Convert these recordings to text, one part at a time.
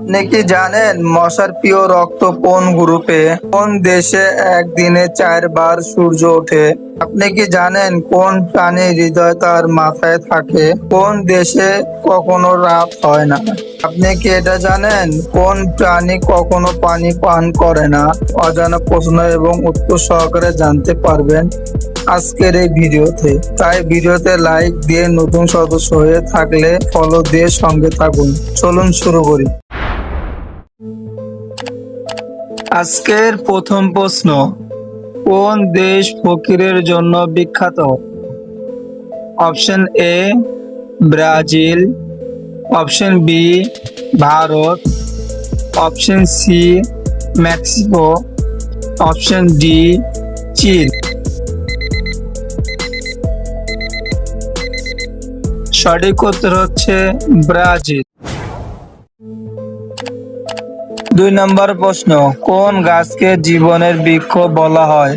আপনি কি জানেন, মশার প্রিয় রক্ত কোন গ্রুপে? কোন দেশে একদিনে চারবার সূর্য ওঠে? আপনি কি জানেন কোন প্রাণীর হৃদয় তার মাথায় থাকে? কোন দেশে কখনো রাত হয় না? আপনি কি এটা জানেন? কোন প্রাণী কখনো পানি পান করে না? অজানা প্রশ্ন এবং উত্তর সহকারে জানতে পারবেন আজকের এই ভিডিওতে। তাই ভিডিওতে লাইক দিয়ে নতুন সদস্য হয়ে থাকলে ফলো দিয়ে সঙ্গে থাকুন। চলুন শুরু করি। আজকের প্রথম প্রশ্ন, কোন দেশ ফকিরের জন্য বিখ্যাত? Option A, Brazil. Option B, Bharat. Option C, Mexico. Option D, চীন। সঠিক উত্তর হচ্ছে ব্রাজিল। দুই নম্বর প্রশ্ন, কোন গাছকে জীবনের বৃক্ষ বলা হয়?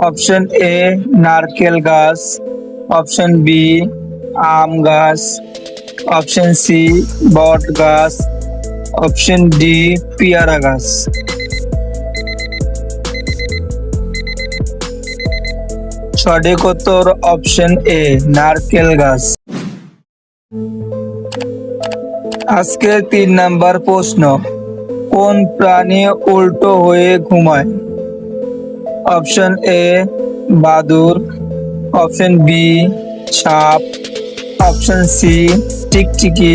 অপশন এ, নারকেল গাছ, অপশন বি, আম গাছ, অপশন সি, বট গাছ, অপশন ডি, পিয়ারা গাছ। সঠিক উত্তর অপশন এ, নারকেল গাছ। আজকের তিন নাম্বার প্রশ্ন কোন প্রাণী উল্টো হয়ে ঘুমায়? অপশন এ, বাদুর। অপশন বি, সাপ। অপশন সি, টিকটিকি।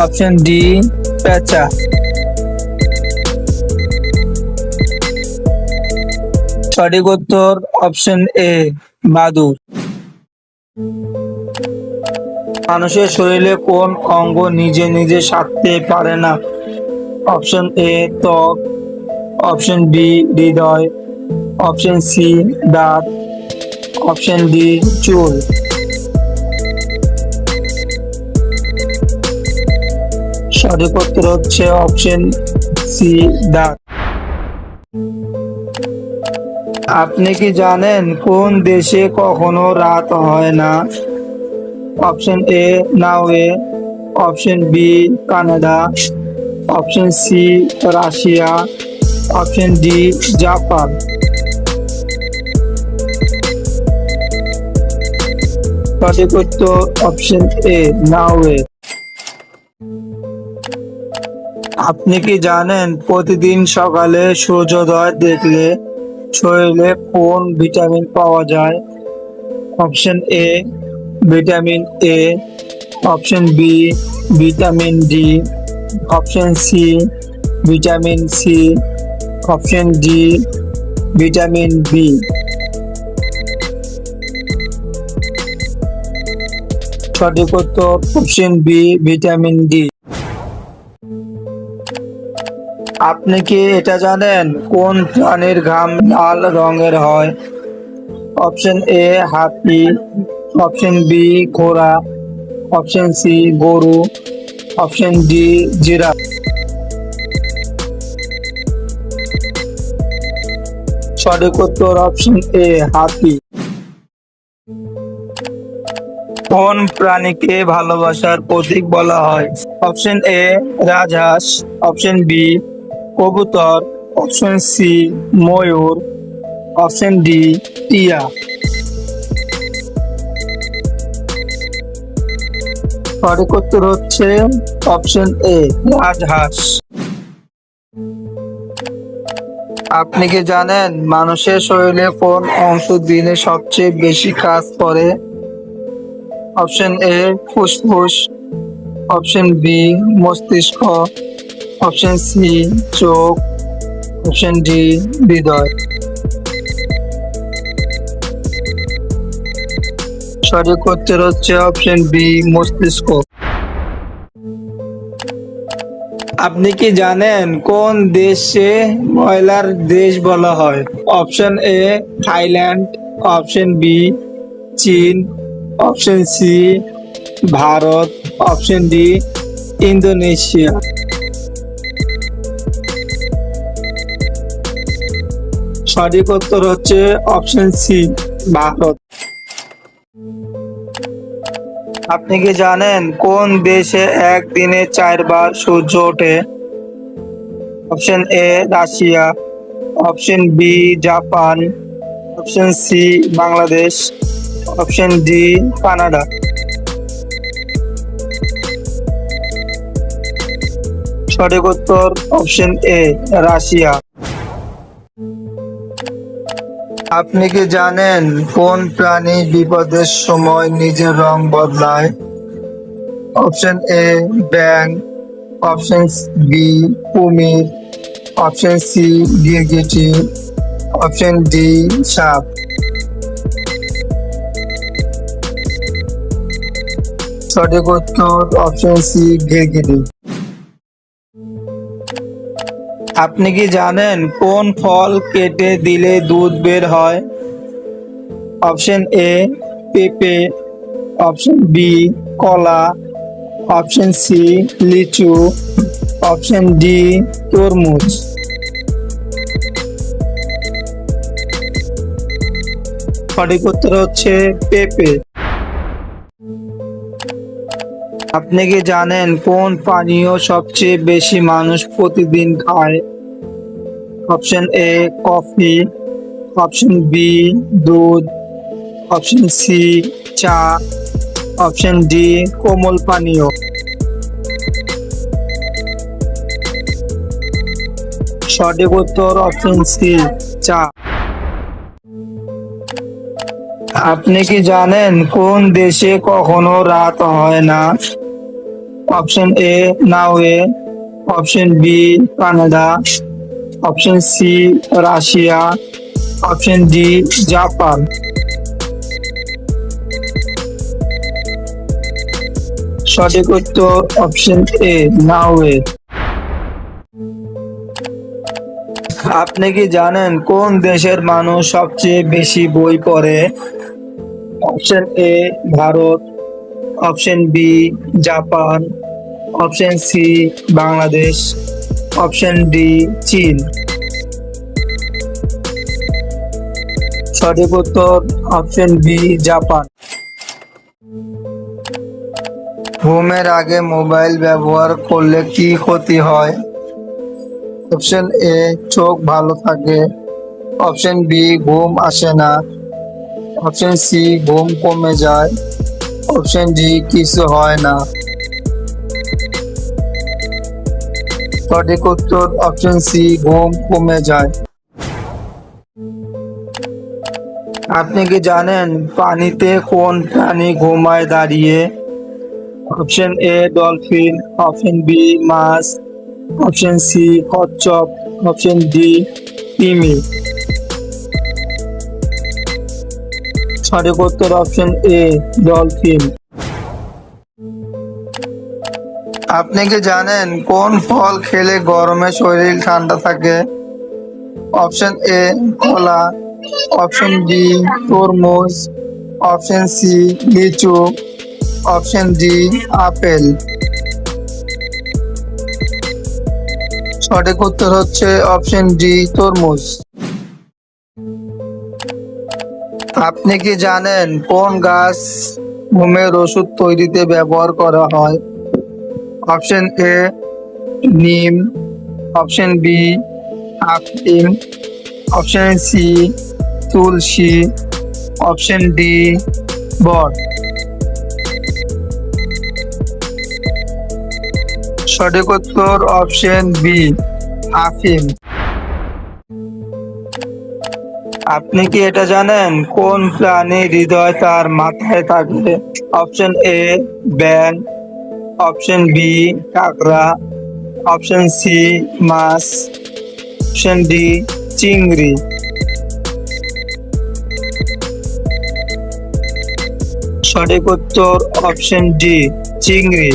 অপশন ডি পেঁচা সঠিক উত্তর অপশন এ, বাদুর। মানুষের শরীরে কোন অঙ্গ নিজে নিজে সারতে পারে না? অপশন এ ত্বক, অপশন বি হৃদয়, অপশন সি দাঁত, অপশন ডি চুল। সঠিক উত্তর হচ্ছে অপশন সি দাঁত। আপনি কি জানেন কোন দেশে কখনো রাত হয় না? Option A Norway option B Canada. Option C Russia option D Japan সঠিক উত্তর অপশন এ নাওয়ে আপনি কি জানেন, প্রতিদিন সকালে সূর্যোদয় দেখলে শরীরে কোন ভিটামিন পাওয়া যায়? Option A vitamin A option B vitamin D option C, vitamin C, option D, vitamin B. সঠিক উত্তর অপশন বি, ভিটামিন ডি। আপনি কি এটা জানেন কোন প্রাণীর ঘাম লাল রঙের হয়? অপশন এ, হাতি, অপশন বি, ঘোড়া, অপশন সি, গরু অপশন ডি জিরাফ সঠিক উত্তর অপশন এ হাতি কোন প্রাণীকে ভালোবাসার প্রতীক বলা হয়? অপশন এ রাজহাঁস। অপশন বি কবুতর। অপশন সি ময়ূর। অপশন ডি টিয়া। সঠিক উত্তর হচ্ছে অপশন এ রাজহাঁস আপনি কি জানেন, মানুষের শরীরে কোন অংশ দিনে সবচেয়ে বেশি কাজ করে? অপশন এ ফুসফুস। অপশন বি মস্তিষ্ক। অপশন সি চোখ। অপশন ডি হৃদয়। সঠিক উত্তর হচ্ছে অপশন বি মস্তিষ্ক। আপনি কি জানেন কোন দেশে ময়লার দেশ বলা হয়? Option A Thailand. Option B চীন। Option C Bharat. Option D Indonesia. সঠিক উত্তর হচ্ছে অপশন সি ভারত। আপনি কি জানেন কোন দেশে একদিনে চারবার সূর্য ওঠে? Option A, Russia. Option B, Japan. Option C, Bangladesh. Option D, Canada. সঠিক উত্তর অপশন এ, রাশিয়া। আপনি কি জানেন কোন প্রাণী বিপদের সময় নিজের রং বদলায়? অপশন এ ব্যাং অপশন বি কুমির। অপশন সি গিরগিটি। অপশন ডি সাপ। সঠিক উত্তর অপশন সি গিরগিটি। আপনি কি জানেন কোন ফল কেটে দিলে দুধ বের হয়? অপশন এ, পেঁপে। অপশন বি, কলা। অপশন সি, লিচু। অপশন ডি, তরমুজ। সঠিক উত্তর হচ্ছে পেঁপে। আপনি কি জানেন কোন পানীয় সবচেয়ে বেশি মানুষ প্রতিদিন খায়? Option A coffee option B দুধ. অপশন সি চা. অপশন ডি কোমল পানীয়. সঠিক উত্তর অপশন সি চা. আপনি কি জানেন কোন দেশে কখনো রাত হয় না? Option A Norway. Option B Canada. Option C Russia, option D Japan. সঠিক উত্তর অপশন এ নাওয়ে। আপনি কি জানেন কোন দেশের মানুষ সবচেয়ে বেশি বই পড়ে? Option A Bharat. Option B Japan. Option C Bangladesh. Option D, চীন। সঠিক উত্তর অপশন বি, জাপান। ঘুমের আগে মোবাইল ব্যবহার করলে কি ক্ষতি হয়? অপশন এ, চোখ ভালো থাকে। অপশন বি, ঘুম আসে না। অপশন সি, ঘুম কমে যায়। অপশন ডি, কিছু হয় না। সঠিক উত্তর অপশন সি ঘুম কমে যায়। আপনি কি জানেন পানিতে কোন প্রাণী ঘুমায় দাঁড়িয়ে? Option A dolphin option B much option C কচ্ছপ অপশন ডি তিমি। সঠিক উত্তর অপশন এ ডলফিন আপনি কি জানেন কোন ফল খেলে গরমে শরীর ঠান্ডা থাকে? অপশন এ, কলা। অপশন বি, তরমুজ। অপশন সি, লিচু। Option D, apple. সঠিক উত্তর হচ্ছে অপশন ডি, তরমুজ। আপনি কি জানেন কোন গাছ ঘুমের ওষুধ তৈরিতে ব্যবহার করা হয়? অপশন এ, নিম, অপশন বি আফিম অপশন সি, তুলসী, অপশন ডি, বট। সঠিক উত্তর অপশন বি আফিম আপনি কি এটা জানেন? কোন প্রাণীর হৃদয় তার মাথায় থাকে অপশন এ ব্যাং অপশন বি কাকড়া। অপশন সি মাছ। অপশন ডি চিংড়ি। সঠিক উত্তর অপশন ডি চিংড়ি।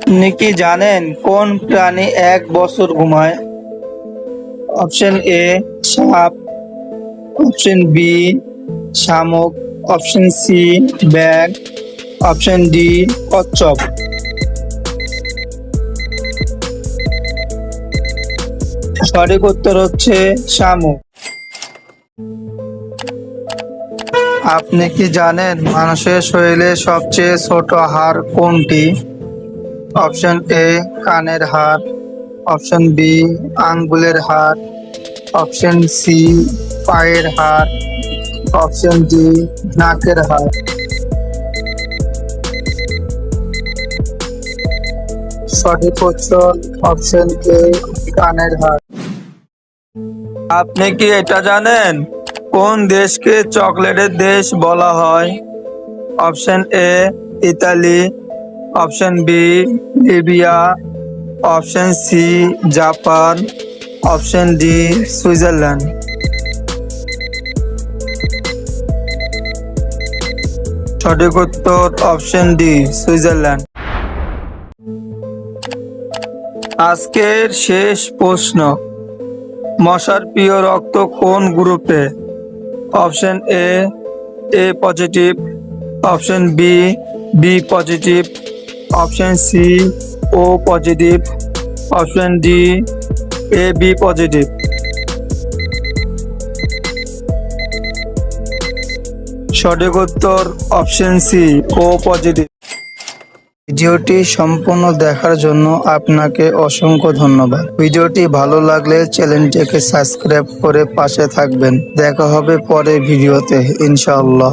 আপনি কি জানেন কোন প্রাণী এক বছর ঘুমায়? অপশন এ সাপ। অপশন বি শামুক। অপশন সি ব্যাগ অপশন ডি কচ্ছপ সঠিক উত্তর হচ্ছে শামুক আপনি কি জানেন মানুষের শরীরে সবচেয়ে ছোট হাড় কোনটি? অপশন এ কানের হাড়। অপশন বি আঙ্গুলের হাড়। অপশন সি পায়ের হাড়। অপশন ডি নাকের হাড়। সঠিক উত্তর অপশন এ কানের হাড় আপনি কি এটা জানেন? কোন দেশকে চকলেটের দেশ বলা হয়? Option A Italy. Option B Libya. Option C Japan. Option D Switzerland. সঠিক উত্তর অপশন ডি সুইজারল্যান্ড। আজকের শেষ প্রশ্ন। মশার প্রিয় রক্ত কোন গ্রুপে? Option A A positive, option B B positive, option C, O positive, option D, A, B positive. সঠিক উত্তর অপশন সি, ও পজিটিভ। ভিডিওটি সম্পূর্ণ দেখার জন্য আপনাকে অসংখ্য ধন্যবাদ। ভিডিওটি ভালো লাগলে চ্যানেলটিকে সাবস্ক্রাইব করে পাশে থাকবেন। দেখা হবে পরে ভিডিওতে, ইনশাআল্লাহ।